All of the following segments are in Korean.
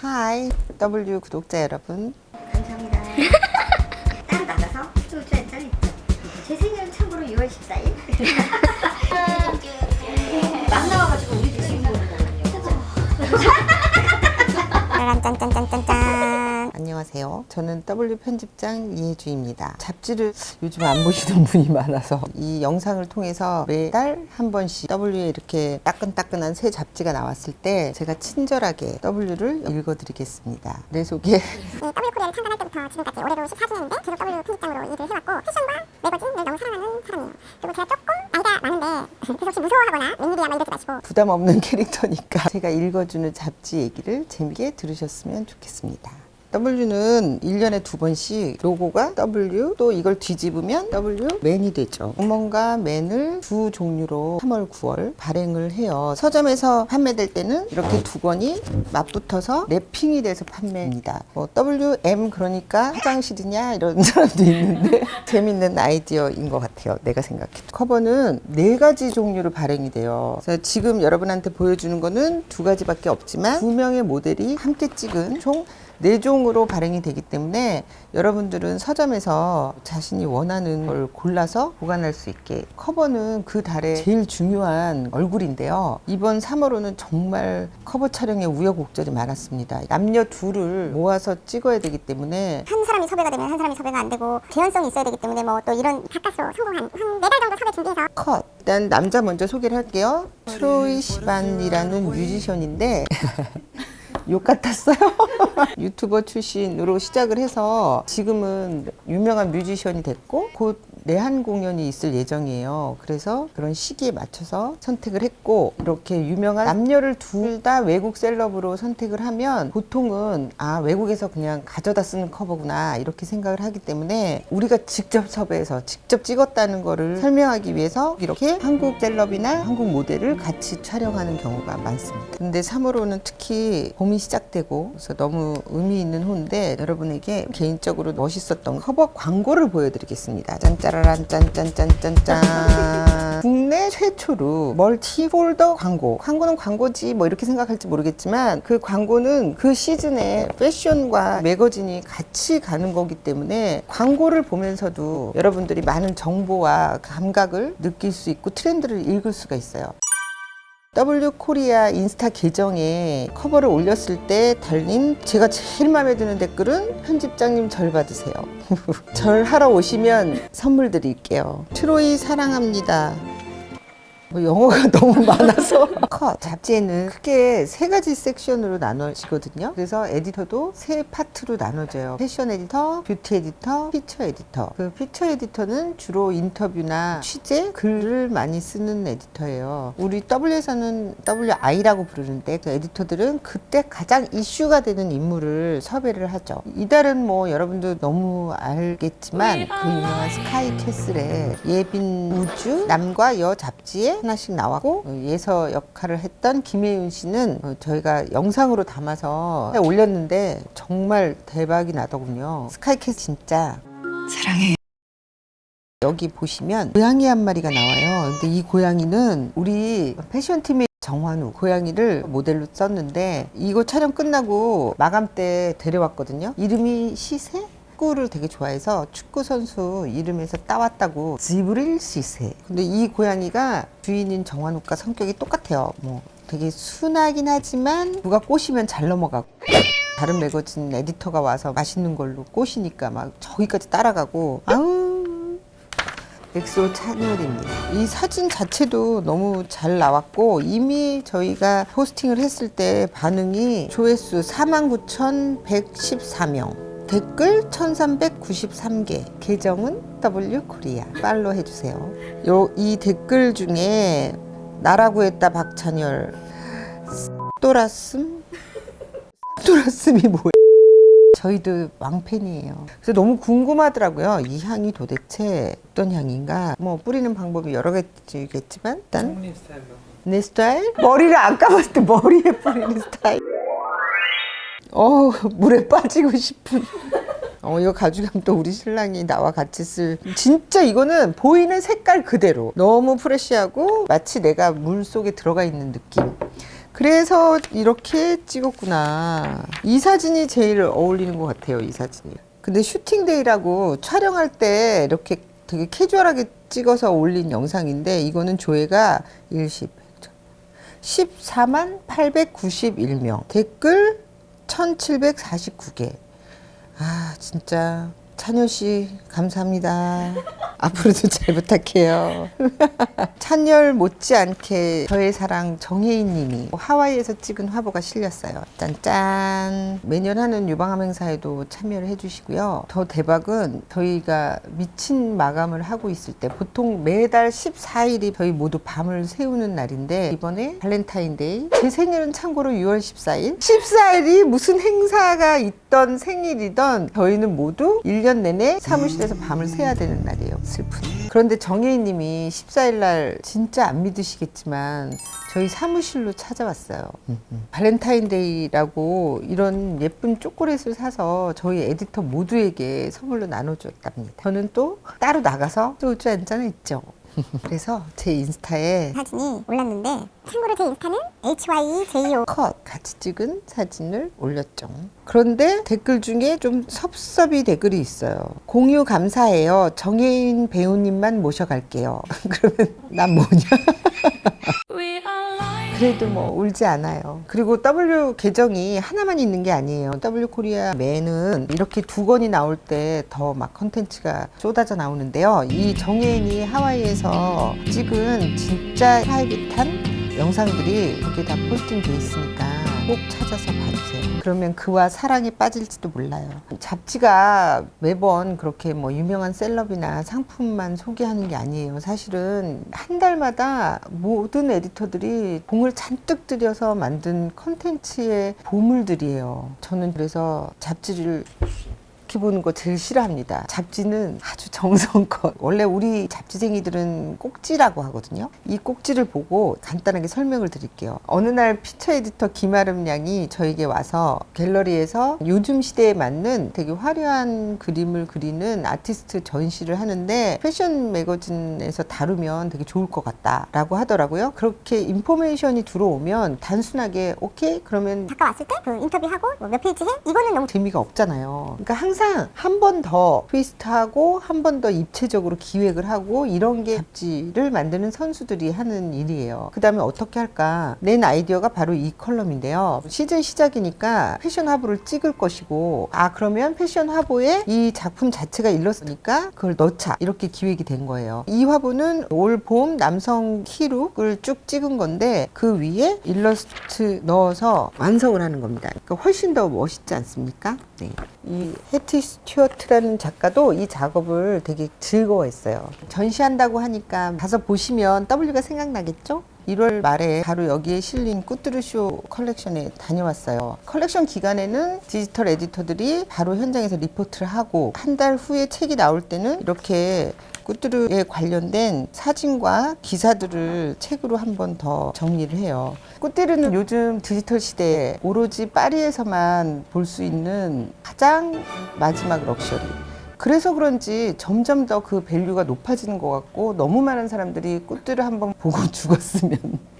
하이 W 구독자 여러분 감사합니다. 따로 나가서 소주 한잔 했죠. 제 생일은 참고로 6월 14일. 막 나와가지고 우리도 지금 보는 거거든요. 짠짠짠짠짠. 안녕하세요. 저는 W 편집장 이혜주입니다. 잡지를 요즘 안 보시는 분이 많아서 이 영상을 통해서 매달 한 번씩 W에 이렇게 따끈따끈한 새 잡지가 나왔을 때 제가 친절하게 W를 읽어드리겠습니다. 내 소개 이 W 코리아를 창단할 때부터 지금까지 올해로 14주년인데 계속 W 편집장으로 일을 해왔고 패션과 매거진을 너무 사랑하는 사람이에요. 그리고 제가 조금 나이가 많은데 그래서 혹시 무서워하거나 웬일이야 막 이러지 마시고. 부담 없는 캐릭터니까 제가 읽어주는 잡지 얘기를 재밌게 들으셨으면 좋겠습니다. W는 1년에 두 번씩 로고가 W 또 이걸 뒤집으면 W 맨이 되죠. 구멍과 맨을 두 종류로 3월, 9월 발행을 해요. 서점에서 판매될 때는 이렇게 두 권이 맞붙어서 랩핑이 돼서 판매입니다. 뭐 WM 그러니까 화장실이냐 이런 사람도 있는데 재밌는 아이디어인 것 같아요. 내가 생각해. 커버는 네 가지 종류로 발행이 돼요. 그래서 지금 여러분한테 보여주는 거는 두 가지밖에 없지만 두 명의 모델이 함께 찍은 총 네 종으로 발행이 되기 때문에 여러분들은 서점에서 자신이 원하는 걸 골라서 보관할 수 있게 커버는 그 달에 제일 중요한 얼굴인데요. 이번 3월호는 정말 커버 촬영에 우여곡절이 많았습니다. 남녀 둘을 모아서 찍어야 되기 때문에 한 사람이 섭외가 되면 한 사람이 섭외가 안 되고 개연성이 있어야 되기 때문에 뭐 또 이런 가까스로 성공한 한 네 달 정도 섭외 준비해서 컷. 일단 남자 먼저 소개를 할게요. 트로이 시반이라는 뮤지션인데 욕 같았어요. 유튜버 출신으로 시작을 해서 지금은 유명한 뮤지션이 됐고 곧 내한 공연이 있을 예정이에요. 그래서 그런 시기에 맞춰서 선택을 했고 이렇게 유명한 남녀를 둘 다 외국 셀럽으로 선택을 하면 보통은 아 외국에서 그냥 가져다 쓰는 커버구나 이렇게 생각을 하기 때문에 우리가 직접 섭외해서 직접 찍었다는 거를 설명하기 위해서 이렇게 한국 셀럽이나 한국 모델을 같이 촬영하는 경우가 많습니다. 근데 3월호는 특히 봄이 시작되고 그래서 너무 의미 있는 호인데 여러분에게 개인적으로 멋있었던 커버 광고를 보여드리겠습니다. 짠 짜라란 짠짠짠짠짠 국내 최초로 멀티 폴더 광고 광고는 광고지 뭐 이렇게 생각할지 모르겠지만 그 광고는 그 시즌에 패션과 매거진이 같이 가는 거기 때문에 광고를 보면서도 여러분들이 많은 정보와 감각을 느낄 수 있고 트렌드를 읽을 수가 있어요. W 코리아 인스타 계정에 커버를 올렸을 때 달린 제가 제일 마음에 드는 댓글은 편집장님 절 받으세요. 절 하러 오시면 선물 드릴게요. 트로이 사랑합니다. 뭐 영어가 너무 많아서. 컷. 잡지에는 크게 세 가지 섹션으로 나눠지거든요. 그래서 에디터도 세 파트로 나눠져요. 패션 에디터, 뷰티 에디터, 피처 에디터. 그 피처 에디터는 주로 인터뷰나 취재, 글을 많이 쓰는 에디터예요. 우리 W에서는 WI라고 부르는데 그 에디터들은 그때 가장 이슈가 되는 인물을 섭외를 하죠. 이달은 뭐 여러분도 너무 알겠지만 그 유명한 스카이 캐슬의 예빈 우주 남과 여 잡지에 하나씩 나왔고 어, 예서 역할을 했던 김혜윤 씨는 어, 저희가 영상으로 담아서 올렸는데 정말 대박이 나더군요. 스카이 캐슬 진짜 사랑해. 여기 보시면 고양이 한 마리가 나와요. 근데 이 고양이는 우리 패션팀의 정환우 고양이를 모델로 썼는데 이거 촬영 끝나고 마감 때 데려왔거든요. 이름이 시세? 축구를 되게 좋아해서 축구 선수 이름에서 따왔다고 지브릴 시세. 근데 이 고양이가 주인인 정환욱과 성격이 똑같아요. 뭐 되게 순하긴 하지만 누가 꼬시면 잘 넘어가고 다른 매거진 에디터가 와서 맛있는 걸로 꼬시니까 막 저기까지 따라가고 아우 엑소 찬열입니다. 이 사진 자체도 너무 잘 나왔고 이미 저희가 포스팅을 했을 때 반응이 조회수 49,114명. 댓글 1393개 계정은 W 코리아 팔로우 해주세요 요 이 댓글 중에 나라고 했다 박찬열 또라슴 또라슴이 뭐야 저희도 왕팬이에요. 그래서 너무 궁금하더라고요. 이 향이 도대체 어떤 향인가? 뭐 뿌리는 방법이 여러 가지겠지만 일단 내 스타일? 머리를 안 감았을 때 머리에 뿌리는 스타일. 어 물에 빠지고 싶은. 어 이거 가져가면 또 우리 신랑이 나와 같이 쓸. 진짜 이거는 보이는 색깔 그대로 너무 프레시하고 마치 내가 물 속에 들어가 있는 느낌. 그래서 이렇게 찍었구나. 이 사진이 제일 어울리는 것 같아요, 이 사진이. 근데 슈팅데이라고 촬영할 때 이렇게 되게 캐주얼하게 찍어서 올린 영상인데 이거는 조회가 일십 14만 891명. 댓글 1749개. 아, 진짜. 찬열 씨, 감사합니다. 앞으로도 잘 부탁해요. 찬열 못지않게 저의 사랑 정혜인 님이 하와이에서 찍은 화보가 실렸어요. 짠 짠. 매년 하는 유방암 행사에도 참여를 해주시고요. 더 대박은 저희가 미친 마감을 하고 있을 때 보통 매달 14일이 저희 모두 밤을 세우는 날인데 이번에 발렌타인데이 제 생일은 참고로 6월 14일 14일이 무슨 행사가 있던 생일이던 저희는 모두 1년 내내 사무실에서 밤을 새야 되는 날이에요. 슬픈. 그런데 정혜인 님이 14일 날 진짜 안 믿으시겠지만 저희 사무실로 찾아왔어요. 발렌타인데이라고 이런 예쁜 초콜릿을 사서 저희 에디터 모두에게 선물로 나눠줬답니다. 저는 또 따로 나가서 소주 한잔 했죠 그래서 제 인스타에 사진이 올랐는데 참고로 제 인스타는 HYJO 컷 같이 찍은 사진을 올렸죠. 그런데 댓글 중에 좀 섭섭이 댓글이 있어요. 공유 감사해요. 정혜인 배우님만 모셔갈게요. 그러면 난 뭐냐? 그래도 뭐 울지 않아요. 그리고 W 계정이 하나만 있는 게 아니에요. W 코리아 매는 이렇게 두 권이 나올 때 더 막 컨텐츠가 쏟아져 나오는데요. 이 정혜인이 하와이에서 찍은 진짜 프라이빗한 영상들이 거기에 다 포스팅돼 있으니까 꼭 찾아서 봐주세요. 그러면 그와 사랑에 빠질지도 몰라요. 잡지가 매번 그렇게 뭐 유명한 셀럽이나 상품만 소개하는 게 아니에요. 사실은 한 달마다 모든 에디터들이 공을 잔뜩 들여서 만든 컨텐츠의 보물들이에요. 저는 그래서 잡지를 이렇게 보는 거 제일 싫어합니다. 잡지는 아주 정성껏. 원래 우리 잡지쟁이들은 꼭지라고 하거든요. 이 꼭지를 보고 간단하게 설명을 드릴게요. 어느 날 피처 에디터 김아름 양이 저에게 와서 갤러리에서 요즘 시대에 맞는 되게 화려한 그림을 그리는 아티스트 전시를 하는데 패션 매거진에서 다루면 되게 좋을 것 같다라고 하더라고요. 그렇게 인포메이션이 들어오면 단순하게 오케이 그러면 잠깐 왔을 때 그 인터뷰하고 뭐 몇 페이지 해? 이거는 너무 재미가 없잖아요. 그러니까 항상 한 번 더 트위스트하고 한 번 더 입체적으로 기획을 하고 이런 게 잡지를 만드는 선수들이 하는 일이에요. 그 다음에 어떻게 할까? 낸 아이디어가 바로 이 컬럼인데요. 시즌 시작이니까 패션 화보를 찍을 것이고 아 그러면 패션 화보에 이 작품 자체가 일렀으니까 그걸 넣자 이렇게 기획이 된 거예요. 이 화보는 올 봄 남성 키룩을 쭉 찍은 건데 그 위에 일러스트 넣어서 완성을 하는 겁니다. 그러니까 훨씬 더 멋있지 않습니까? 네. 이 해티 스튜어트라는 작가도 이 작업을 되게 즐거워했어요. 전시한다고 하니까 가서 보시면 W가 생각나겠죠? 1월 말에 바로 여기에 실린 꾸뚜르쇼 컬렉션에 다녀왔어요. 컬렉션 기간에는 디지털 에디터들이 바로 현장에서 리포트를 하고 한 달 후에 책이 나올 때는 이렇게 꾸뚜르에 관련된 사진과 기사들을 책으로 한 번 더 정리를 해요. 꾸뚜르는 요즘 디지털 시대에 오로지 파리에서만 볼 수 있는 가장 마지막 럭셔리. 그래서 그런지 점점 더 그 밸류가 높아지는 것 같고 너무 많은 사람들이 꽃들을 한번 보고 죽었으면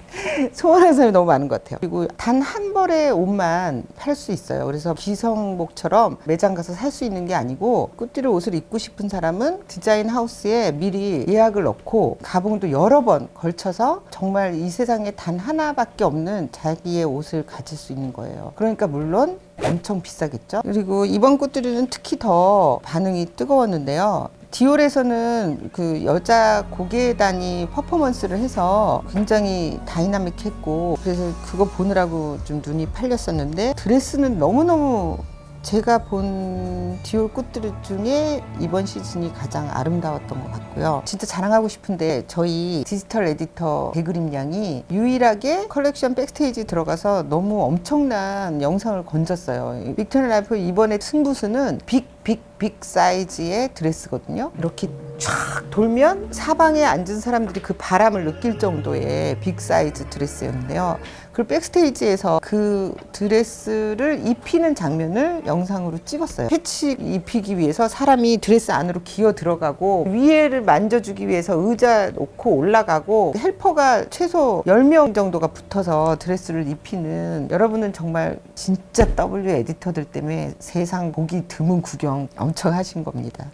소원하는 사람이 너무 많은 것 같아요. 그리고 단 한 벌의 옷만 팔 수 있어요. 그래서 기성복처럼 매장 가서 살 수 있는 게 아니고 꽃들을 옷을 입고 싶은 사람은 디자인 하우스에 미리 예약을 넣고 가봉도 여러 번 걸쳐서 정말 이 세상에 단 하나밖에 없는 자기의 옷을 가질 수 있는 거예요. 그러니까 물론 엄청 비싸겠죠. 그리고 이번 꽃들이는 특히 더 반응이 뜨거웠는데요. 디올에서는 그 여자 고개단이 퍼포먼스를 해서 굉장히 다이나믹했고 그래서 그거 보느라고 좀 눈이 팔렸었는데 드레스는 너무너무 제가 본 디올 꽃들 중에 이번 시즌이 가장 아름다웠던 것 같고요. 진짜 자랑하고 싶은데 저희 디지털 에디터 배그림 양이 유일하게 컬렉션 백스테이지 들어가서 너무 엄청난 영상을 건졌어요. 빅토리 라이프 이번에 승부수는 빅, 빅, 빅 사이즈의 드레스거든요. 이렇게 쫙 돌면 사방에 앉은 사람들이 그 바람을 느낄 정도의 빅 사이즈 드레스였는데요. 그 백스테이지에서 그 드레스를 입히는 장면을 영상으로 찍었어요. 패치 입히기 위해서 사람이 드레스 안으로 기어 들어가고 위에를 만져주기 위해서 의자 놓고 올라가고 헬퍼가 최소 10명 정도가 붙어서 드레스를 입히는 여러분은 정말 진짜 W 에디터들 때문에 세상 보기 드문 구경 엄청 하신 겁니다.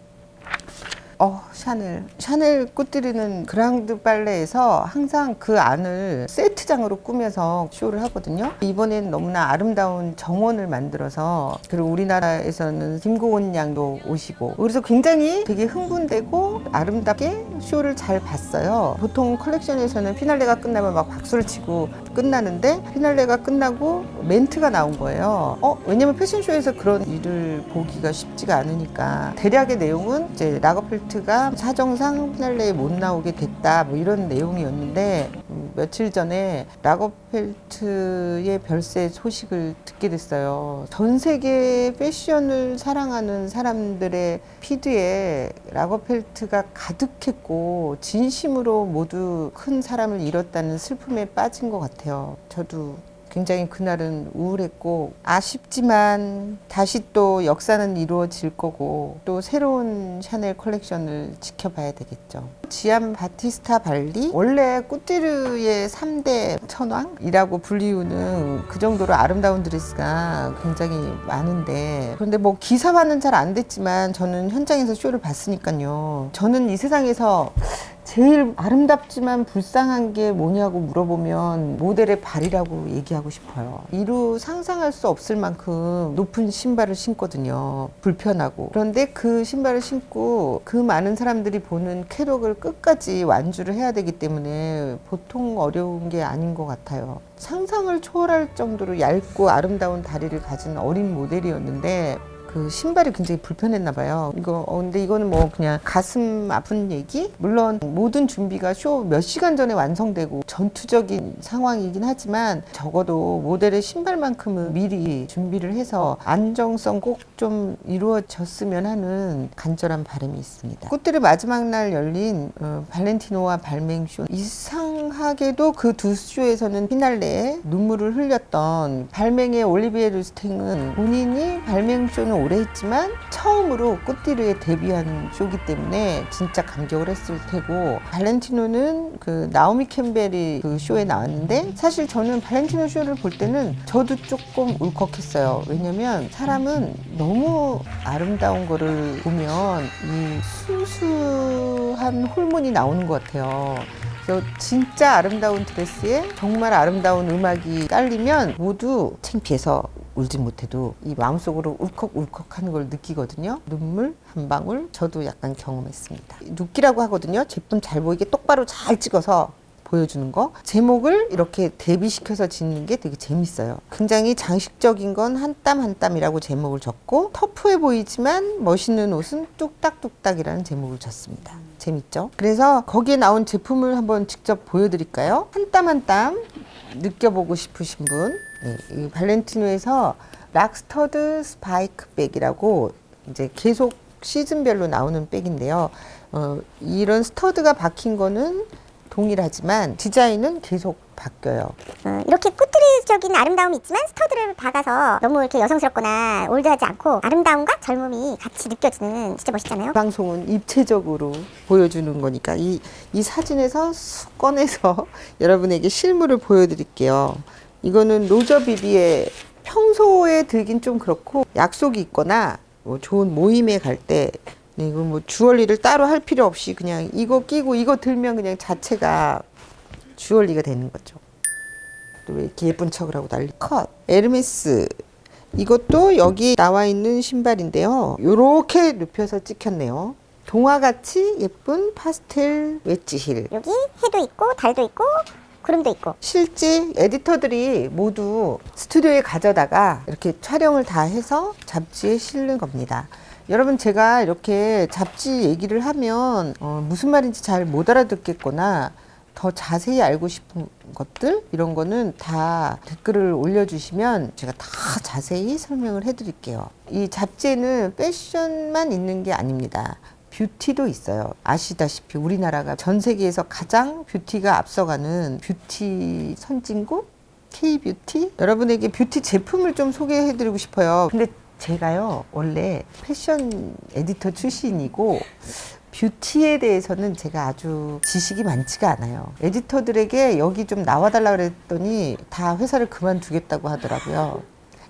어, 샤넬. 샤넬 꽃들이는 그랑드 빨레에서 항상 그 안을 세트장으로 꾸며서 쇼를 하거든요. 이번엔 너무나 아름다운 정원을 만들어서 그리고 우리나라에서는 김고은 양도 오시고 그래서 굉장히 되게 흥분되고 아름답게 쇼를 잘 봤어요. 보통 컬렉션에서는 피날레가 끝나면 막 박수를 치고 끝나는데 피날레가 끝나고 멘트가 나온 거예요. 어, 왜냐면 패션쇼에서 그런 일을 보기가 쉽지가 않으니까 대략의 내용은 이제 라거펠트가 사정상 피날레에 못 나오게 됐다 뭐 이런 내용이었는데 음, 며칠 전에 라거펠트의 별세 소식을 듣게 됐어요. 전 세계 패션을 사랑하는 사람들의 피드에 라거펠트가 가득했고 진심으로 모두 큰 사람을 잃었다는 슬픔에 빠진 것 같아요. 저도 굉장히 그날은 우울했고 아쉽지만 다시 또 역사는 이루어질 거고 또 새로운 샤넬 컬렉션을 지켜봐야 되겠죠. 지안 바티스타 발리 원래 꾸띠르의 3대 천왕이라고 불리우는 그 정도로 아름다운 드레스가 굉장히 많은데 그런데 뭐 기사화는 잘 안 됐지만 저는 현장에서 쇼를 봤으니까요. 저는 이 세상에서 제일 아름답지만 불쌍한 게 뭐냐고 물어보면 모델의 발이라고 얘기하고 싶어요. 이루 상상할 수 없을 만큼 높은 신발을 신거든요. 불편하고. 그런데 그 신발을 신고 그 많은 사람들이 보는 쾌록을 끝까지 완주를 해야 되기 때문에 보통 어려운 게 아닌 것 같아요. 상상을 초월할 정도로 얇고 아름다운 다리를 가진 어린 모델이었는데 그 신발이 굉장히 불편했나 봐요. 이거 어, 근데 이거는 뭐 그냥 가슴 아픈 얘기? 물론 모든 준비가 쇼 몇 시간 전에 완성되고 전투적인 상황이긴 하지만 적어도 모델의 신발만큼은 미리 준비를 해서 안정성 꼭 좀 이루어졌으면 하는 간절한 바람이 있습니다. 꽃들의 마지막 날 열린 어, 발렌티노와 발맹 쇼 이상하게도 그 두 쇼에서는 피날레에 눈물을 흘렸던 발맹의 올리비에 루스탱은 본인이 발맹 쇼는 오래 했지만 처음으로 꽃띠르에 데뷔한 쇼기 때문에 진짜 감격을 했을 테고 발렌티노는 그 나오미 캠벨이 그 쇼에 나왔는데 사실 저는 발렌티노 쇼를 볼 때는 저도 조금 울컥했어요. 왜냐면 사람은 너무 아름다운 거를 보면 이 순수한 호르몬이 나오는 것 같아요. 진짜 아름다운 드레스에 정말 아름다운 음악이 깔리면 모두 창피해서 울지 못해도 이 마음속으로 울컥울컥 하는 걸 느끼거든요. 눈물 한 방울 저도 약간 경험했습니다. 눕기라고 하거든요. 제품 잘 보이게 똑바로 잘 찍어서 보여주는 거. 제목을 이렇게 대비시켜서 짓는 게 되게 재밌어요. 굉장히 장식적인 건 한 땀 한 땀이라고 제목을 적고 터프해 보이지만 멋있는 옷은 뚝딱뚝딱이라는 제목을 줬습니다. 재밌죠? 그래서 거기에 나온 제품을 한번 직접 보여드릴까요? 한 땀 한 땀 느껴보고 싶으신 분, 네, 이 발렌티노에서 락스터드 스파이크 백이라고 이제 계속 시즌별로 나오는 백인데요. 어, 이런 스터드가 박힌 거는 동일하지만 디자인은 계속 바뀌어요. 어, 이렇게 꾸트리적인 아름다움이 있지만 스터드를 박아서 너무 이렇게 여성스럽거나 올드하지 않고 아름다움과 젊음이 같이 느껴지는 진짜 멋있잖아요. 방송은 입체적으로 보여주는 거니까 이, 이 사진에서 쑥 꺼내서 여러분에게 실물을 보여드릴게요. 이거는 로저 비비의 평소에 들긴 좀 그렇고 약속이 있거나 뭐 좋은 모임에 갈때 네, 이거 뭐 주얼리를 따로 할 필요 없이 그냥 이거 끼고 이거 들면 그냥 자체가 주얼리가 되는 거죠. 또왜 이렇게 예쁜 척을 하고 난리 컷. 에르메스. 이것도 여기 나와 있는 신발인데요. 요렇게 눕혀서 찍혔네요. 동화같이 예쁜 파스텔 웨지 힐. 여기 해도 있고 달도 있고 구름도 있고 실제 에디터들이 모두 스튜디오에 가져다가 이렇게 촬영을 다 해서 잡지에 실는 겁니다. 여러분 제가 이렇게 잡지 얘기를 하면 어, 무슨 말인지 잘 못 알아듣겠거나 더 자세히 알고 싶은 것들 이런 거는 다 댓글을 올려주시면 제가 다 자세히 설명을 해드릴게요. 이 잡지에는 패션만 있는 게 아닙니다. 뷰티도 있어요. 아시다시피 우리나라가 전 세계에서 가장 뷰티가 앞서가는 뷰티 선진국 K-뷰티? 여러분에게 뷰티 제품을 좀 소개해드리고 싶어요. 근데 제가요, 원래 패션 에디터 출신이고, 뷰티에 대해서는 제가 아주 지식이 많지가 않아요. 에디터들에게 여기 좀 나와달라 그랬더니 다 회사를 그만두겠다고 하더라고요.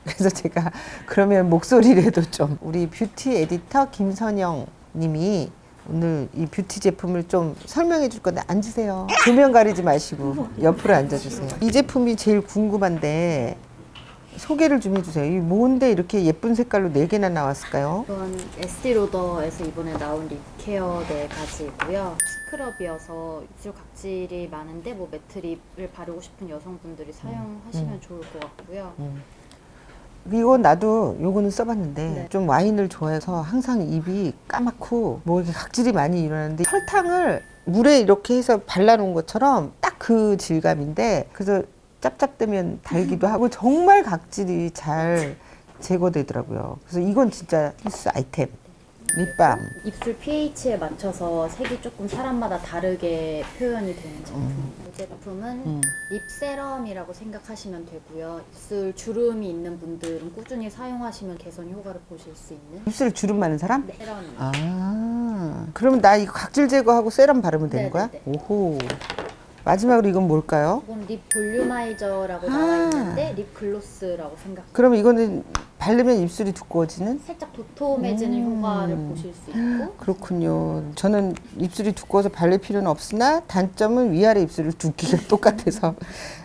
그래서 제가 그러면 목소리라도 좀 우리 뷰티 에디터 김선영 님이 오늘 이 뷰티 제품을 좀 설명해 줄 건데 앉으세요. 조명 가리지 마시고 옆으로 앉아주세요. 이 제품이 제일 궁금한데 소개를 좀 해주세요. 이 뭔데 이렇게 예쁜 색깔로 네 개나 나왔을까요? 이건 에스티 로더에서 이번에 나온 립 케어 네 가지고요. 스크럽이어서 입술 각질이 많은데 뭐 매트립을 바르고 싶은 여성분들이 사용하시면 음. 좋을 것 같고요. 이거 나도 요거는 써봤는데 네. 좀 와인을 좋아해서 항상 입이 까맣고 뭐 이렇게 각질이 많이 일어나는데 설탕을 물에 이렇게 해서 발라놓은 것처럼 딱 그 질감인데 그래서 짭짭되면 달기도 하고 정말 각질이 잘 제거되더라고요. 그래서 이건 진짜 필수 아이템. 립밤. 입술 pH에 맞춰서 색이 조금 사람마다 다르게 표현이 되는 제품입니다. 이 제품은 음. 립 세럼이라고 생각하시면 되고요. 입술 주름이 있는 분들은 꾸준히 사용하시면 개선 효과를 보실 수 있는 입술 주름 많은 사람? 네, 세럼입니다. 아. 그러면 나 이거 각질 제거하고 세럼 바르면 되는 네, 거야? 네, 오호. 마지막으로 이건 뭘까요? 이건 립 볼륨아이저라고 아. 나와 있는데 립 글로스라고 생각. 그럼 이거는 바르면 입술이 두꺼워지는? 살짝 도톰해지는 음. 효과를 보실 수 있고 그렇군요. 저는 입술이 두꺼워서 바를 필요는 없으나 단점은 위아래 입술을 두께가 똑같아서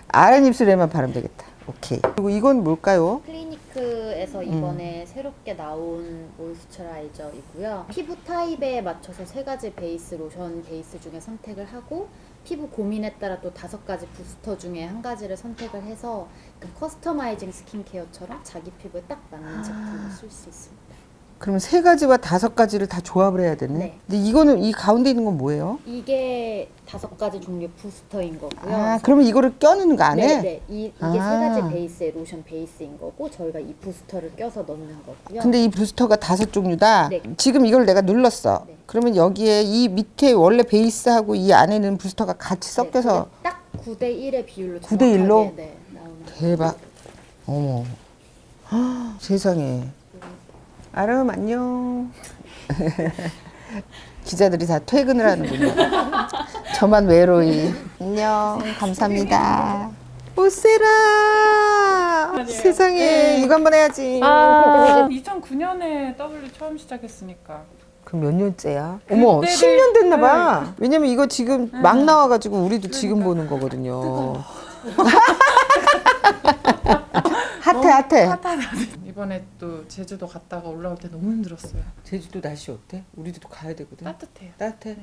아랫 입술에만 바르면 되겠다. 오케이. 그리고 이건 뭘까요? 클리니크에서 음. 이번에 새롭게 나온 모이스처라이저이고요. 피부 타입에 맞춰서 세 가지 베이스 로션 베이스 중에 선택을 하고 피부 고민에 따라 또 다섯 가지 부스터 중에 한 가지를 선택을 해서 약간 커스터마이징 스킨케어처럼 자기 피부에 딱 아. 맞는 제품을 쓸 수 있습니다. 그러면 세 가지와 다섯 가지를 다 조합을 해야 되네. 네. 근데 이거는 이 가운데 있는 건 뭐예요? 이게 다섯 가지 종류의 부스터인 거고요. 아, 그러면 이거를 껴넣는 거 안에? 네, 네. 이, 이게 아. 세 가지 베이스의 로션 베이스인 거고 저희가 이 부스터를 껴서 넣는 거고요. 근데 이 부스터가 다섯 종류다. 네. 지금 이걸 내가 눌렀어. 네. 그러면 여기에 이 밑에 원래 베이스하고 이 안에는 부스터가 같이 섞여서 네, 딱 9대 1의 비율로 9대 1 로? 정확하게, 네, 나오는 대박. 어머. 헉, 세상에. 아름 안녕. 기자들이 다 퇴근을 하는군요. 저만 외로이. 안녕. 감사합니다. 오세라. 세상에 이거 한번 해야지. 아, 2009년에 W 처음 시작했으니까. 그럼 몇 년째야? 어머, 그때를- 10년 됐나 봐. 네. 왜냐면 이거 지금 막 나와가지고 우리도 지금 보는 거거든요. 핫해. 이번에 또 제주도 갔다가 올라올 때 너무 힘들었어요. 제주도 날씨 어때? 우리도 가야 되거든. 따뜻해요. 따뜻해.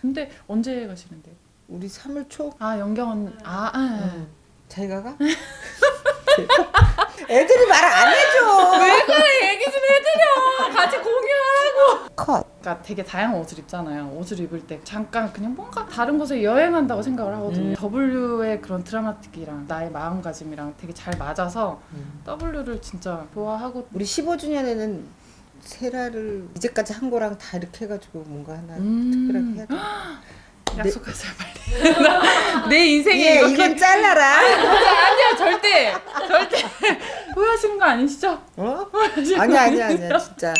근데 언제 가시는데요? 우리 3월 초 아, 영경 언니. 아, 아. 자기가 가? 애들이 말 안 해줘. 왜 그래? 얘기 좀 해드려. 같이 공유하라고. 컷. 그러니까 되게 다양한 옷을 입잖아요. 옷을 입을 때 잠깐 그냥 뭔가 다른 곳에 여행한다고 생각을 하거든요. W의 그런 드라마틱이랑 나의 마음가짐이랑 되게 잘 맞아서 W를 진짜 좋아하고 우리 15주년에는 세라를 이제까지 한 거랑 다 이렇게 해가지고 뭔가 하나 음. 특별하게 해야 돼. 약속하세요 빨리. 나- 내 인생에 예, 이렇게 이건 잘라라. 아니야 절대 절대 후회하시는 거 아니시죠? 어? 아니야 아니야 아니야 진짜.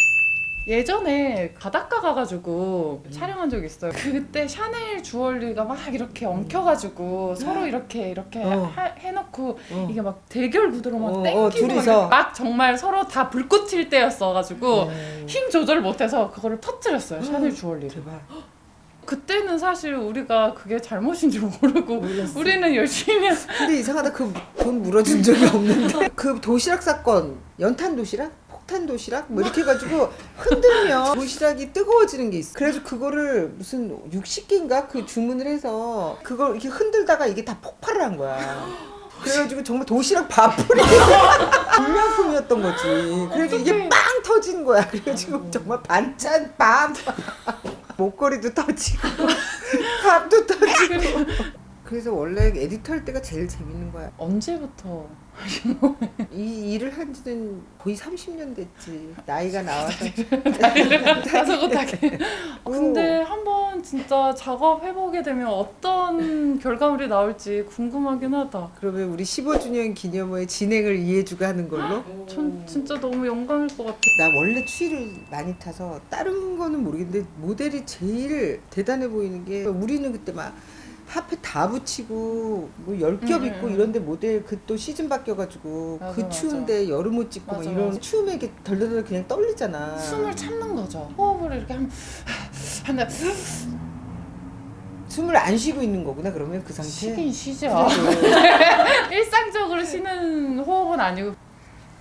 예전에 바닷가 가가지고 촬영한 적이 있어요. 그때 샤넬 주얼리가 막 이렇게 엉켜가지고 서로 이렇게 이렇게 어. 하- 해놓고 어. 이게 막 대결 구도로 막 어, 땡기고 어, 막, 둘이서. 막 정말 서로 다 불꽃 튈 때였어가지고 음. 힘 조절 못해서 그거를 터뜨렸어요 샤넬 주얼리를. 대박. 그때는 사실 우리가 그게 잘못인 줄 모르고 우리는 열심히 했- 근데 이상하다. 그 돈 물어준 적이 없는데. 그 도시락 사건 연탄 도시락? 폭탄 도시락? 뭐 이렇게 해가지고 흔들면 도시락이 뜨거워지는 게 있어. 그래서 그거를 무슨 60개인가? 그 주문을 해서 그걸 이렇게 흔들다가 이게 다 폭발을 한 거야. 그래가지고 정말 도시락 밥풀이 불량품이었던 거지. 그래서 이게 빵 터진 거야. 그래가지고 정말 반찬 빵 목걸이도 터지고 밥도 터지고. 그래서 원래 에디터 할 때가 제일 재밌는 거야. 언제부터 이 일을 한 지는 거의 30년 됐지. 나이가 나와서. 가서 못하게 근데 한번 진짜 작업 해보게 되면 어떤 결과물이 나올지 궁금하긴 하다 그러면 우리 15주년 기념회 진행을 이해주가 하는 걸로? 전 진짜 너무 영광일 것 같아 나 원래 추위를 많이 타서 다른 거는 모르겠는데 모델이 제일 대단해 보이는 게 우리는 그때 막 핫팩 다 붙이고 뭐 열겹 음, 입고 음. 이런데 모델 그 또 시즌 바뀌어가지고 맞아, 그 맞아. 추운데 여름 옷 입고 막 맞아, 이런 맞아. 추움에 이렇게 덜덜덜 그냥 떨리잖아. 숨을 참는 거죠 호흡을 이렇게 하면 한다 숨을 안 쉬고 있는 거구나 그러면 그 상태. 쉬긴 쉬죠 그래도 일상적으로 쉬는 호흡은 아니고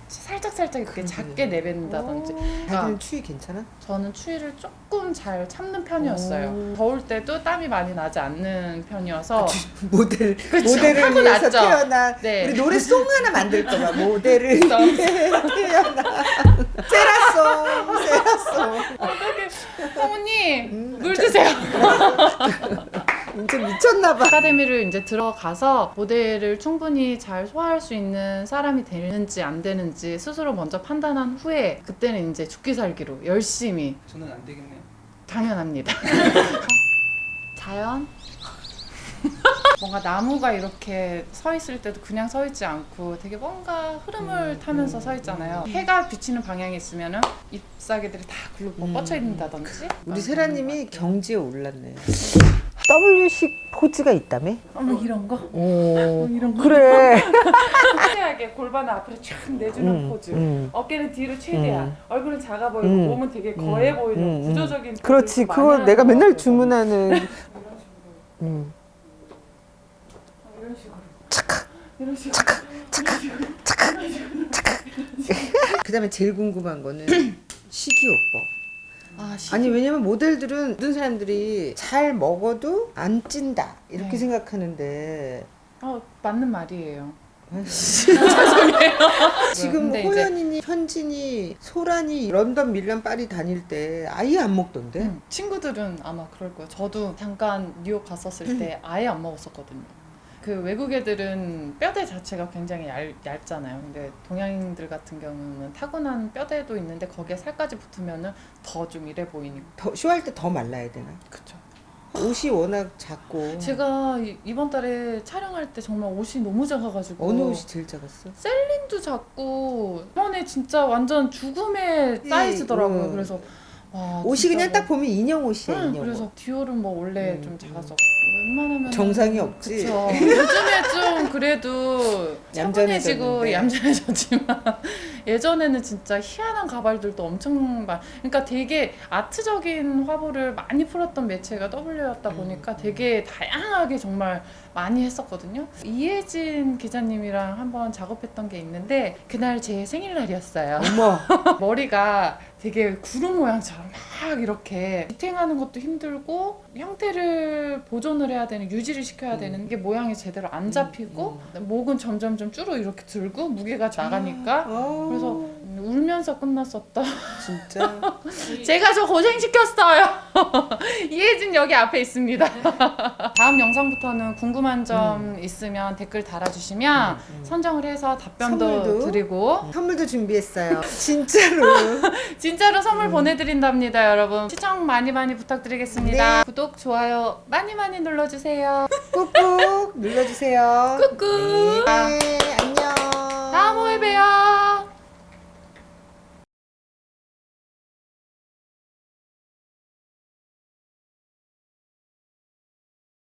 살짝 살짝 이렇게. 작게 내뱉는다든지. 자기는 그러니까 추위 괜찮아? 저는 추위를 조금 잘 참는 편이었어요. 오. 더울 때도 땀이 많이 나지 않는 편이어서. 모델 그쵸, 모델을 하고 위해서. 태어난 네. 우리 노래 송 하나 만들 거야. 모델을 위해 태어난. 세라송 세라송. 어떻게 사모님 음, 물 드세요 이제 미쳤나 봐. 아카데미를 이제 들어가서 모델을 충분히 잘 소화할 수 있는 사람이 되는지 안 되는지 스스로 먼저 판단한 후에 그때는 이제 죽기 살기로 열심히 저는 안 되겠네요. 당연합니다. 자연 뭔가 나무가 이렇게 서 있을 때도 그냥 서 있지 않고 되게 뭔가 흐름을 타면서 서 있잖아요. 해가 비치는 방향에 있으면은 잎사귀들이 다 글로 뭐 뻗쳐 있는다든지. 우리 세라님이 경지에 올랐네. W식 포즈가 있다며? 어머 이런 거. 오 이런 거. 그래. 최대하게 골반을 앞으로 쫙 내주는 음, 포즈. 음. 어깨는 뒤로 최대한. 음. 얼굴은 작아 보이고 음. 몸은 되게 거해 음, 보이는 음, 음. 구조적인. 그렇지 그거 내가 것 맨날 주문하는. 음. 이런 식으로. 이런 식으로. 그다음에 제일 궁금한 거는 식이요법. 아, 시... 아니 왜냐면 모델들은 모든 사람들이 잘 먹어도 안 찐다 이렇게 네. 생각하는데 어, 맞는 말이에요. 지금 근데 이제- 호연이니 현진이 소란이 런던 밀란 파리 다닐 때 아예 안 먹던데 음, 친구들은 아마 그럴 거예요. 저도 잠깐 뉴욕 갔었을 때 아예 안 먹었었거든요. 그 외국 애들은 뼈대 자체가 굉장히 얇, 얇잖아요. 근데 동양인들 같은 경우는 타고난 뼈대도 있는데 거기에 살까지 붙으면은 더 좀 이래 보이니까. 더, 쇼할 때 더 말라야 되나? 그쵸. 옷이 워낙 작고 제가 이- 이번 달에 촬영할 때 정말 옷이 너무 작아가지고 어느 옷이 제일 작았어? 셀린도 작고 이번에 진짜 완전 죽음의 사이즈더라고요. 음. 그래서 와, 옷이 진짜 그냥 뭐- 딱 보면 인형 옷이야 응, 인형 그래서 옷 디올은 뭐 원래 음, 좀 음. 작아서 웬만하면 정상이 없지. 그쵸. 요즘에 좀 그래도 차분해지고 얌전해졌는데. 얌전해졌지만 예전에는 진짜 희한한 가발들도 엄청 많. 그러니까 되게 아트적인 화보를 많이 풀었던 매체가 W였다 음, 보니까 되게 다양하게 정말 많이 했었거든요. 이혜진 기자님이랑 한번 작업했던 게 있는데 그날 제 생일날이었어요. 어머 머리가 되게 구름 모양처럼 막 이렇게 디탱하는 것도 힘들고 형태를 보존 을 해야 되는 유지를 시켜야 되는 게 모양이 제대로 안 잡히고 목은 점점 좀 줄어 이렇게 들고 무게가 나가니까. 어, 그래서 울면서 끝났었다. 진짜 제가 저 고생 시켰어요. 이혜진 여기 앞에 있습니다. 다음 영상부터는 궁금한 점 있으면 댓글 달아주시면 선정을 해서 답변도 선물도? 드리고 선물도 준비했어요 진짜로 진짜로 음. 선물 보내드린답니다, 여러분. 시청 많이 많이 부탁드리겠습니다. 네. 구독, 좋아요 많이 많이 눌러주세요. 꾹꾹 눌러주세요 꾹꾹. 네,